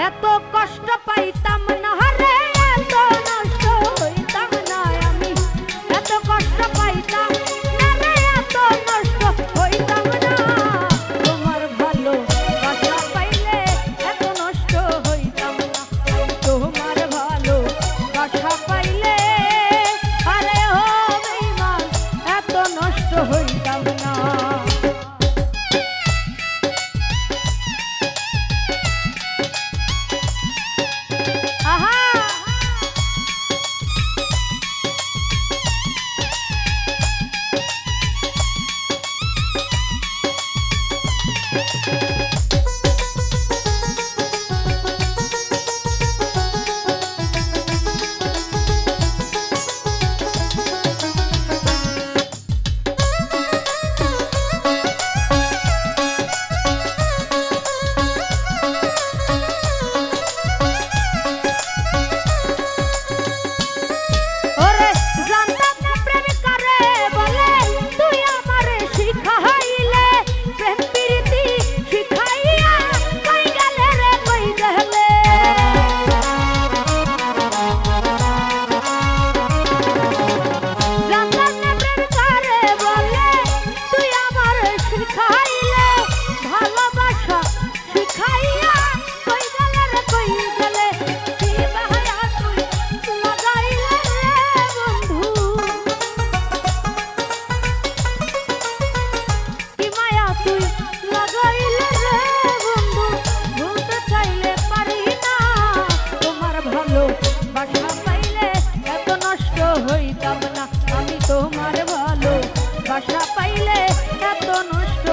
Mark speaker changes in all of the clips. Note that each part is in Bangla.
Speaker 1: এত কষ্ট পাইতাম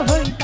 Speaker 1: হয়